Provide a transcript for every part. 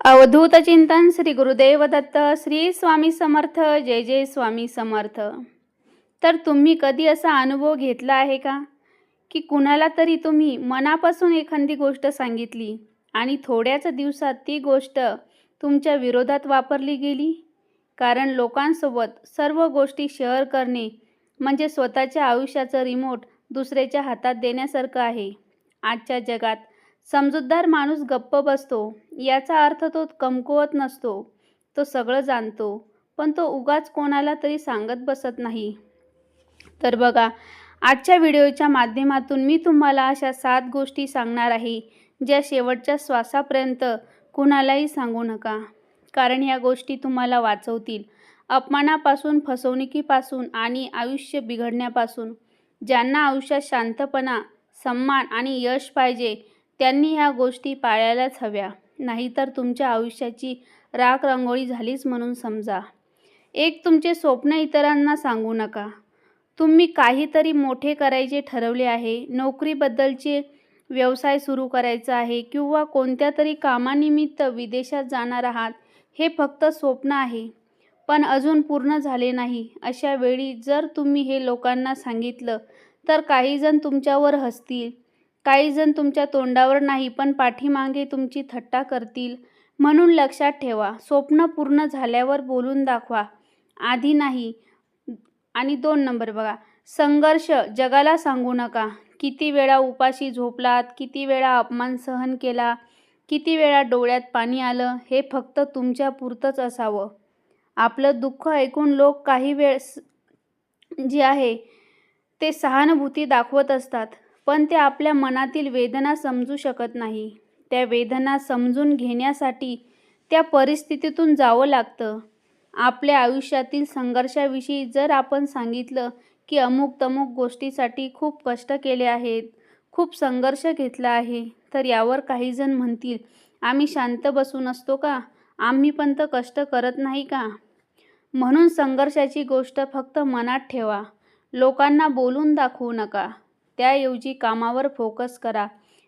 अवधूत चिंतन श्री गुरुदेव दत्त श्री स्वामी समर्थ जय जय स्वामी समर्थ. तर तुम्ही कधी असा अनुभव घेतला आहे का? की कुणाला तरी तुम्ही मनापासून एखादी गोष्ट सांगितली आणि थोड्याच दिवसात ती गोष्ट तुमच्या विरोधात वापरली गेली? कारण लोकांसोबत सर्व गोष्टी शेअर करणे म्हणजे स्वतःच्या आयुष्याचं रिमोट दुसऱ्याच्या हातात देण्यासारखं आहे. आजच्या जगात समजूतदार माणूस गप्प बसतो याचा अर्थ तो कमकुवत नसतो तो सगळं जाणतो पण तो उगाच कोणाला तरी सांगत बसत नाही. तर बघा आजच्या व्हिडिओच्या माध्यमातून मी तुम्हाला अशा सात गोष्टी सांगणार आहे ज्या शेवटच्या श्वासापर्यंत कुणालाही सांगू नका. कारण या गोष्टी तुम्हाला वाचवतील. अपमानापासून फसवणुकीपासून आणि आयुष्य बिघडण्यापासून. ज्यांना आयुष्यात शांतपणा सन्मान आणि यश पाहिजे त्यांनी ह्या गोष्टी पाळायलाच हव्या. नाहीतर तुमच्या आयुष्याची राख रांगोळी झालीच म्हणून समजा. एक तुमचे स्वप्न इतरांना सांगू नका. तुम्ही काहीतरी मोठे करायचे ठरवले आहे. नोकरीबद्दलचे व्यवसाय सुरू करायचा आहे किंवा कोणत्या तरी कामानिमित्त विदेशात जाणार आहात हे फक्त स्वप्न आहे. पण अजून पूर्ण झाले नाही. अशा वेळी जर तुम्ही हे लोकांना सांगितलं तर काहीजण तुमच्यावर हसतील. काहीजण तुमच्या तोंडावर नाही पण पाठीमागे तुमची थट्टा करतील. म्हणून लक्षात ठेवा स्वप्न पूर्ण झाल्यावर बोलून दाखवा. आधी नाही. आणि दोन नंबर बघा. संघर्ष जगाला सांगू नका. किती वेळा उपाशी झोपलात किती वेळा अपमान सहन केला किती वेळा डोळ्यात पाणी आलं हे फक्त तुमच्या पुरतंच असावं. आपलं दुःख ऐकून लोक काही वेळ जे आहे ते सहानुभूती दाखवत असतात. पण ते आपल्या मनातील वेदना समजू शकत नाही. त्या वेदना समजून घेण्यासाठी त्या परिस्थितीतून जावं लागतं. आपल्या आयुष्यातील संघर्षाविषयी जर आपण सांगितलं की अमुक तमुक गोष्टीसाठी खूप कष्ट केले आहेत खूप संघर्ष घेतला आहे तर यावर काहीजण म्हणतील आम्ही शांत बसून असतो का? आम्ही पण तर कष्ट करत नाही का? म्हणून संघर्षाची गोष्ट फक्त मनात ठेवा. लोकांना बोलून दाखवू नका. त्याऐवजी कामावर फोकस करा.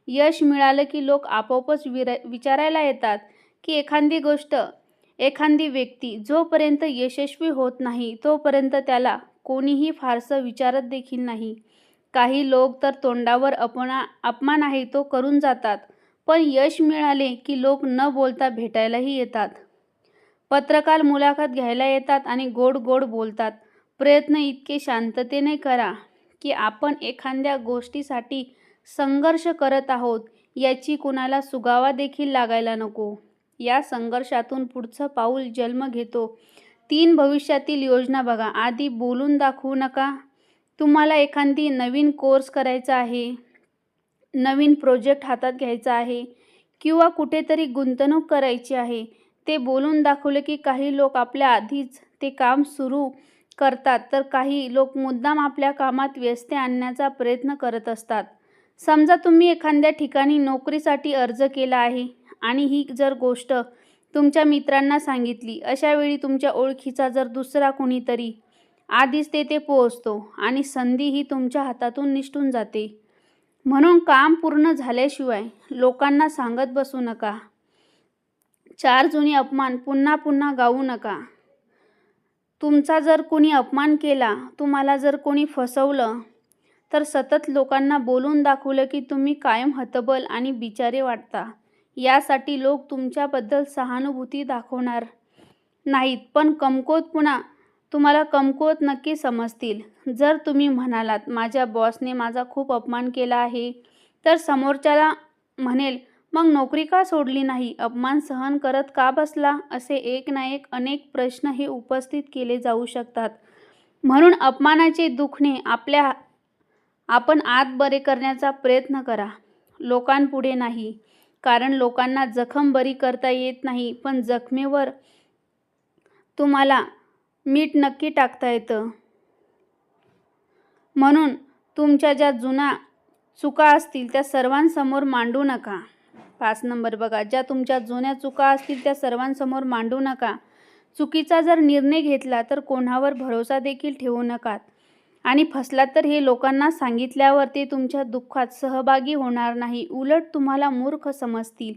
यश मिळालं की लोक आपोआपच विर विचारायला येतात की एखादी गोष्ट एखादी व्यक्ती जोपर्यंत यशस्वी होत नाही तोपर्यंत त्याला कोणीही फारसं विचारत देखील नाही. काही लोक तर तोंडावर अपना अपमान आहे तो करून जातात. पण यश मिळाले की लोक न बोलता भेटायलाही येतात. पत्रकार मुलाखत घ्यायला येतात आणि गोड गोड बोलतात. प्रयत्न इतके शांततेने करा. की आपण एखाद्या गोष्टीसाठी संघर्ष करत आहोत याची कुणाला सुगावा देखील लागायला नको. या संघर्षातून पुढचं पाऊल जन्म घेतो. तीन भविष्यातील योजना बघा. आधी बोलून दाखवू नका. तुम्हाला एखादी नवीन कोर्स करायचा आहे नवीन प्रोजेक्ट हातात घ्यायचा आहे किंवा कुठेतरी गुंतवणूक करायची आहे ते बोलून दाखवले की काही लोक आपल्या आधीच ते काम सुरू करतात तर काही लोक मुद्दाम आपल्या कामात व्यस्त आणण्याचा प्रयत्न करत असतात. समजा तुम्ही एखाद्या ठिकाणी नोकरीसाठी अर्ज केला आहे आणि ही जर गोष्ट तुमच्या मित्रांना सांगितली अशा वेळी तुमच्या ओळखीचा जर दुसरा कोणीतरी आधीच तेथे पोहोचतो आणि संधी ही तुमच्या हातातून निष्ठून जाते. म्हणून काम पूर्ण झाल्याशिवाय लोकांना सांगत बसू नका. चार जुनी अपमान पुन्हा पुन्हा गाऊ नका. तुमचा जर कोणी अपमान केला तुम्हाला जर कोणी फसवलं तर सतत लोकांना बोलून दाखवलं की तुम्ही कायम हतबल आणि बिचारे वाटता. यासाठी लोक तुमच्याबद्दल सहानुभूती दाखवणार नाहीत पण कमकोत पुन्हा तुम्हाला कमकुवत नक्की समजतील. जर तुम्ही म्हणालात माझ्या बॉसने माझा खूप अपमान केला आहे तर समोरच्याला म्हणेल मग नोकरी का सोडली नाही? अपमान सहन करत का बसला? असे एक ना एक अनेक प्रश्न हे उपस्थित केले जाऊ शकतात. म्हणून अपमानाचे दुखणे आपल्या आपण आत बरे करण्याचा प्रयत्न करा. लोकांपुढे नाही. कारण लोकांना जखम बरी करता येत नाही पण जखमेवर तुम्हाला मीठ नक्की टाकता येतं. म्हणून तुमच्या ज्या जुना चुका असतील त्या सर्वांसमोर मांडू नका. पाच नंबर बघा ज्या तुमच्या जुन्या चुका असतील त्या सर्वांसमोर मांडू नका. चुकीचा जर निर्णय घेतला तर कोणावर भरोसा देखील ठेवू नकात आणि फसलात तर हे लोकांना सांगितल्यावर ते तुमच्या दुःखात सहभागी होणार नाही. उलट तुम्हाला मूर्ख समजतील.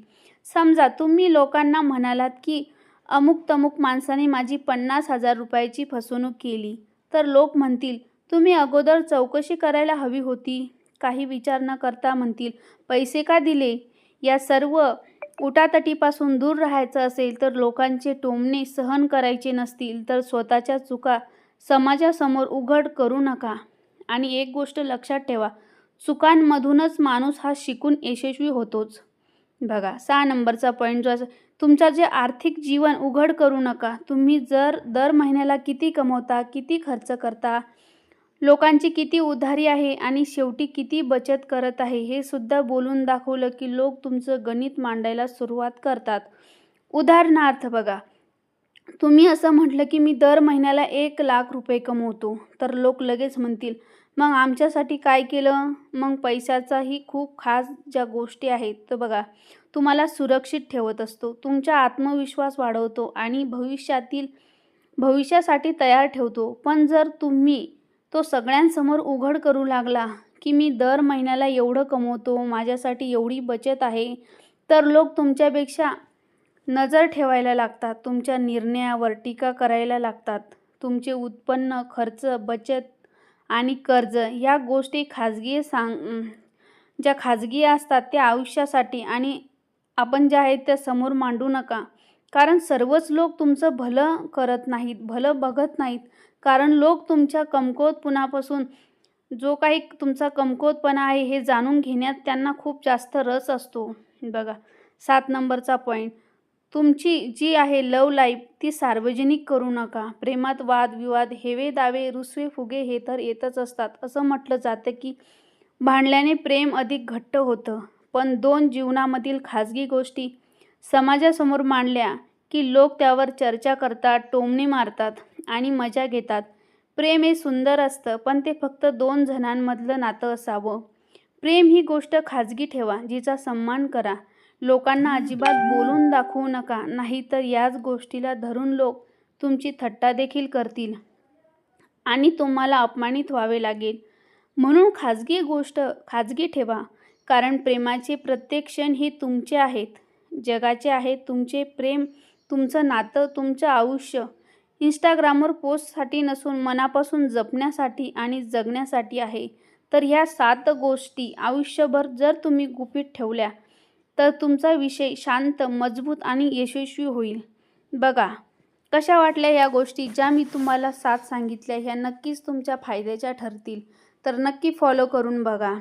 समजा तुम्ही लोकांना म्हणालात की अमुक तमुक माणसाने माझी पन्नास हजार रुपयाची फसवणूक केली. तर लोक म्हणतील तुम्ही अगोदर चौकशी करायला हवी होती. काही विचार न करता म्हणतील पैसे का दिले? या सर्व उटातटीपासून दूर राहायचं असेल तर लोकांचे टोमणे सहन करायचे नसतील तर स्वतःच्या चुका समाजासमोर उघड करू नका. आणि एक गोष्ट लक्षात ठेवा चुकांमधूनच माणूस हा शिकून यशस्वी होतोच. बघा सहा नंबरचा पॉईंट जो असा तुमचा जे आर्थिक जीवन उघड करू नका तुम्ही जर दर महिन्याला किती कमवता किती खर्च करता लोकांची किती उधारी आहे आणि शेवटी किती बचत करत आहे हे सुद्धा बोलून दाखवलं की लोक तुमचं गणित मांडायला सुरुवात करतात. उदाहरणार्थ बघा तुम्ही असं म्हटलं की मी दर महिन्याला एक लाख रुपये कमवतो तर लोक लगेच म्हणतील मग आमच्यासाठी काय केलं? मग पैशाचाही खूप खास ज्या गोष्टी आहेत तर बघा तुम्हाला सुरक्षित ठेवत असतो तुमचा आत्मविश्वास वाढवतो आणि भविष्यातील भविष्यासाठी तयार ठेवतो. पण जर तुम्ही तो सगळ्यांसमोर उघड करू लागला की मी दर महिन्याला एवढं कमवतो माझ्यासाठी एवढी बचत आहे. तर लोक तुमच्यापेक्षा नजर ठेवायला लागतात तुमच्या निर्णयावर टीका करायला लागतात. तुमचे उत्पन्न खर्च बचत आणि कर्ज या गोष्टी खाजगी सांग ज्या खाजगी असतात त्या आयुष्यासाठी आणि आपण ज्या आहेत त्या समोर मांडू नका. कारण सर्वच लोक तुमचं भलं करत नाहीत भलं बघत नाहीत. कारण लोक तुमच्या कमकुवतपणापासून जो काही तुमचा कमकुवतपणा आहे हे जाणून घेण्यात त्यांना खूप जास्त रस असतो. बघा सात नंबरचा पॉईंट तुमची जी आहे लव लाईफ ती सार्वजनिक करू नका. प्रेमात वाद विवाद हेवे दावे रुसवे फुगे हे तर येतच असतात. असं म्हटलं जातं की भांडल्याने प्रेम अधिक घट्ट होतं. पण दोन जीवनामधील खाजगी गोष्टी समाजासमोर मांडल्या की लोक त्यावर चर्चा करतात टोमणे मारतात. आणि मजा घेतात. प्रेम हे सुंदर असतं पण ते फक्त दोन जणांमधलं नातं असावं. प्रेम ही गोष्ट खाजगी ठेवा जिचा सन्मान करा. लोकांना अजिबात बोलून दाखवू नका नाहीतर याच गोष्टीला धरून लोक तुमची थट्टा देखील करतील. आणि तुम्हाला अपमानित व्हावे लागेल. म्हणून खाजगी गोष्ट खाजगी ठेवा कारण प्रेमाचे प्रत्येक क्षण हे तुमचे आहेत. जगाचे आहेत तुमचे प्रेम तुमचं नातं तुमचं आयुष्य इंस्टाग्रामवर पोस्टसाठी नसून मनापासून जपण्यासाठी आणि जगण्यासाठी आहे. तर ह्या सात गोष्टी आयुष्यभर जर तुम्ही गुपित ठेवल्या तर तुमचा विषय शांत मजबूत आणि यशस्वी होईल. बघा कशा वाटल्या या गोष्टी? ज्या मी तुम्हाला सात सांगितल्या ह्या नक्कीच तुमच्या फायद्याच्या ठरतील. तर नक्की फॉलो करून बघा.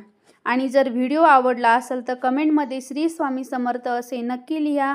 आणि जर व्हिडिओ आवडला असेल तर कमेंटमध्ये श्री स्वामी समर्थ असे नक्की लिहा.